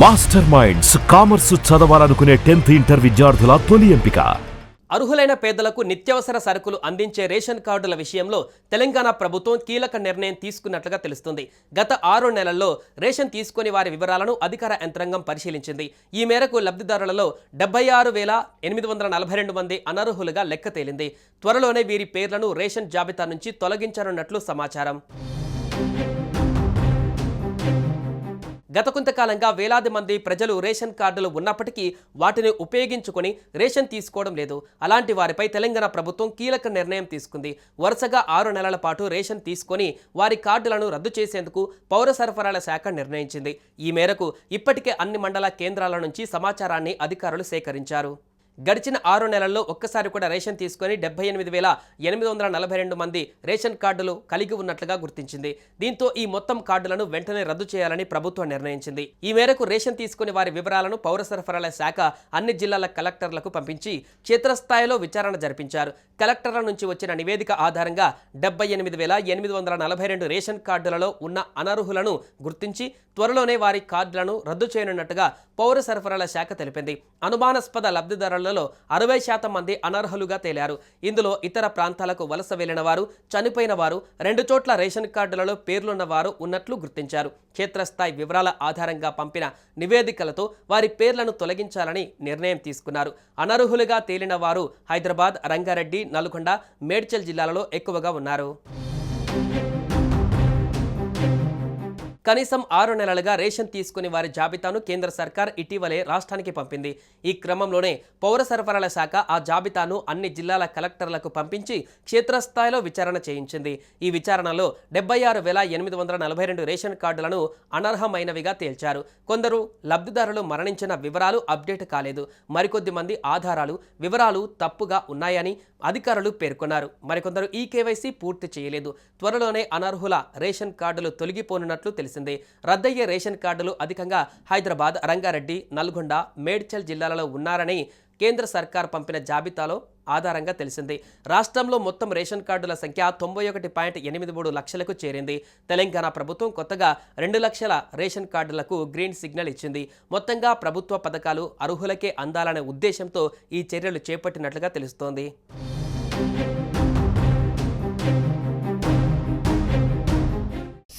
Master minds commerce చదవాలనుకునే tenth inter విద్యార్థుల తొలి ఎంపిక. అర్హులైన పేదలకు నిత్యావసర సరుకులు అందించే రేషన్ కార్డుల విషయంలో తెలంగాణ ప్రభుత్వం కీలక నిర్ణయం తీసుకున్నట్లుగా తెలుస్తుంది. గత ఆరు నెలల్లో రేషన్ తీసుకుని వారి వివరాలను అధికార యంత్రాంగం పరిశీలించింది. ఈ మేరకు లబ్ధిదారులలో డెబ్బై ఆరు వేల ఎనిమిది వందల నలభై రెండు మంది అనర్హులుగా లెక్క తేలింది. త్వరలోనే వీరి పేర్లను రేషన్ జాబితా నుంచి తొలగించనున్నట్లు సమాచారం. గత కొంతకాలంగా వేలాది మంది ప్రజలు రేషన్ కార్డులు ఉన్నప్పటికీ వాటిని ఉపయోగించుకొని రేషన్ తీసుకోవడం లేదు. అలాంటి వారిపై తెలంగాణ ప్రభుత్వం కీలక నిర్ణయం తీసుకుంది. వరుసగా ఆరు నెలల పాటు రేషన్ తీసుకొని వారి కార్డులను రద్దు చేసేందుకు పౌర సరఫరాల శాఖ నిర్ణయించింది. ఈ మేరకు ఇప్పటికే అన్ని మండల కేంద్రాల నుంచి సమాచారాన్ని అధికారులు సేకరించారు. గడిచిన ఆరు నెలల్లో ఒక్కసారి కూడా రేషన్ తీసుకొని డెబ్బై ఎనిమిది వేల ఎనిమిది వందల నలభై రెండు మంది రేషన్ కార్డులు కలిగి ఉన్నట్లుగా గుర్తించింది. దీంతో ఈ మొత్తం కార్డులను వెంటనే రద్దు చేయాలని ప్రభుత్వం నిర్ణయించింది. ఈ మేరకు రేషన్ తీసుకుని వారి వివరాలను పౌర సరఫరాల శాఖ అన్ని జిల్లాల కలెక్టర్లకు పంపించి క్షేత్రస్థాయిలో విచారణ జరిపించారు. కలెక్టర్ల నుంచి వచ్చిన నివేదిక ఆధారంగా డెబ్బై ఎనిమిది వేల ఎనిమిది వందల నలభై రెండు రేషన్ కార్డులలో ఉన్న అనర్హులను గుర్తించి త్వరలోనే వారి కార్డులను రద్దు చేయనున్నట్టుగా పౌర సరఫరాల శాఖ తెలిపింది. అనుమానాస్పద లబ్ధిదారులలో అరవై శాతం మంది అనర్హులుగా తేలారు. ఇందులో ఇతర ప్రాంతాలకు వలస వెళ్ళిన వారు చనిపోయిన వారు రెండు చోట్ల రేషన్ కార్డులలో పేర్లున్న వారు ఉన్నట్లు గుర్తించారు. క్షేత్రస్థాయి వివరాల ఆధారంగా పంపిన నివేదికలతో వారి పేర్లను తొలగించాలని నిర్ణయం తీసుకున్నారు. అనర్హులుగా తేలిన వారు హైదరాబాద్ రంగారెడ్డి నల్గొండ మేడ్చల్ జిల్లాలలో ఎక్కువగా ఉన్నారు. కనీసం ఆరు నెలలుగా రేషన్ తీసుకుని వారి జాబితాను కేంద్ర సర్కార్ ఇటీవలే రాష్ట్రానికి పంపింది. ఈ క్రమంలోనే పౌర సరఫరాల శాఖ ఆ జాబితాను అన్ని జిల్లాల కలెక్టర్లకు పంపించి క్షేత్రస్థాయిలో విచారణ చేయించింది. ఈ విచారణలో డెబ్బై ఆరు వేల ఎనిమిది వందల నలభై రెండు రేషన్ కార్డులను అనర్హమైనవిగా తేల్చారు. కొందరు లబ్ధిదారులు మరణించిన వివరాలు అప్డేట్ కాలేదు. మరికొద్ది మంది ఆధారాలు వివరాలు తప్పుగా ఉన్నాయని అధికారులు పేర్కొన్నారు. మరికొందరు ఈ కేవైసీ పూర్తి చేయలేదు. త్వరలోనే అనర్హుల రేషన్ కార్డులు తొలగిపోనున్నట్లు తెలిసింది. రద్దయ్యే రేషన్ కార్డులు అధికంగా హైదరాబాద్ రంగారెడ్డి నల్గొండ మేడ్చల్ జిల్లాలలో ఉన్నారని కేంద్ర సర్కార్ పంపిన జాబితాలో ఆధారంగా తెలిసింది. రాష్ట్రంలో మొత్తం రేషన్ కార్డుల సంఖ్య తొంభై ఒకటి పాయింట్ ఎనిమిది మూడు లక్షలకు చేరింది. తెలంగాణ ప్రభుత్వం కొత్తగా రెండు లక్షల రేషన్ కార్డులకు గ్రీన్ సిగ్నల్ ఇచ్చింది. మొత్తంగా ప్రభుత్వ పథకాలు అర్హులకే అందాలనే ఉద్దేశంతో ఈ చర్యలు చేపట్టినట్లుగా తెలుస్తోంది.